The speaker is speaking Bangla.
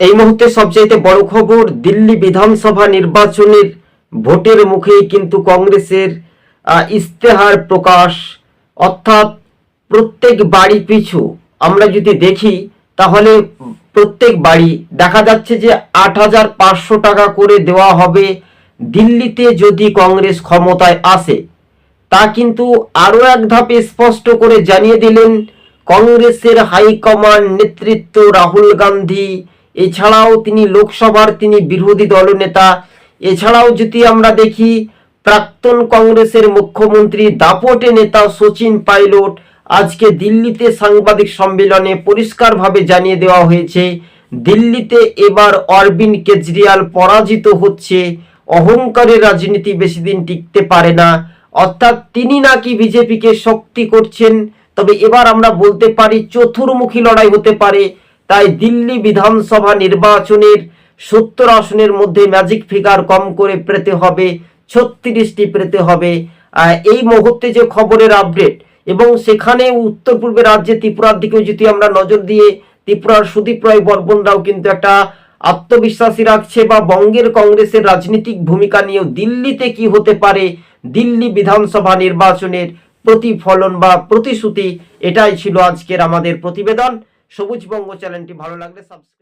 এই মুহূর্তে সবচাইতে বড় খবর, দিল্লি বিধানসভা নির্বাচনের ভোটের মুখেই কিন্তু কংগ্রেসের ইস্তেহার প্রকাশ। অর্থাৎ প্রত্যেক বাড়ি পিছু আমরা যদি দেখি, তাহলে প্রত্যেক বাড়ি দেখা যাচ্ছে যে আট হাজার পাঁচশো টাকা করে দেওয়া হবে দিল্লিতে যদি কংগ্রেস ক্ষমতায় আসে। তা কিন্তু আরও এক ধাপে স্পষ্ট করে জানিয়ে দিলেন কংগ্রেসের হাইকমান্ড নেতৃত্ব রাহুল গান্ধী। এছাড়াও তিনি লোকসভার তিনি বিরোধী দলনেতা এছাড়াও যদি আমরা দেখি, প্রাক্তন কংগ্রেসের মুখ্যমন্ত্রী, দাপটে নেতা সচিন পাইলট আজকে দিল্লিতে সাংবাদিক সম্মেলনে পরিষ্কারভাবে জানিয়ে দেওয়া হয়েছে, দিল্লিতে এবার অরবিন্দ কেজরিওয়াল পরাজিত হচ্ছে, অহংকারের রাজনীতি বেশি দিন টিকতে পারে না। অর্থাৎ তিনি নাকি বিজেপিকে শক্তি করছেন, তবে এবার আমরা বলতে পারি, চতুর্মুখী লড়াই হতে পারে। তাই দিল্লি বিধানসভা নির্বাচনের সত্তর আসনের মধ্যে ম্যাজিক ফিগার কম করে পেতে হবে, ছত্রিশটি পেতে হবে। এই মুহূর্তে যে খবরের আপডেট এবং সেখানে উত্তর পূর্বের রাজ্যে ত্রিপুরার দিকেও যদি আমরা নজর দিয়ে ত্রিপুরার সুদীপ রায় বর্মনরাও কিন্তু একটা আত্মবিশ্বাসী রাখছে বা বঙ্গের কংগ্রেসের রাজনৈতিক ভূমিকা নিয়েও দিল্লিতে কি হতে পারে, দিল্লি বিধানসভা নির্বাচনের প্রতিফলন বা প্রতিশ্রুতি, এটাই ছিল আজকের আমাদের প্রতিবেদন। সবুজ বঙ্গ চ্যানেলটি ভালো লাগলে সাবস্ক্রাইব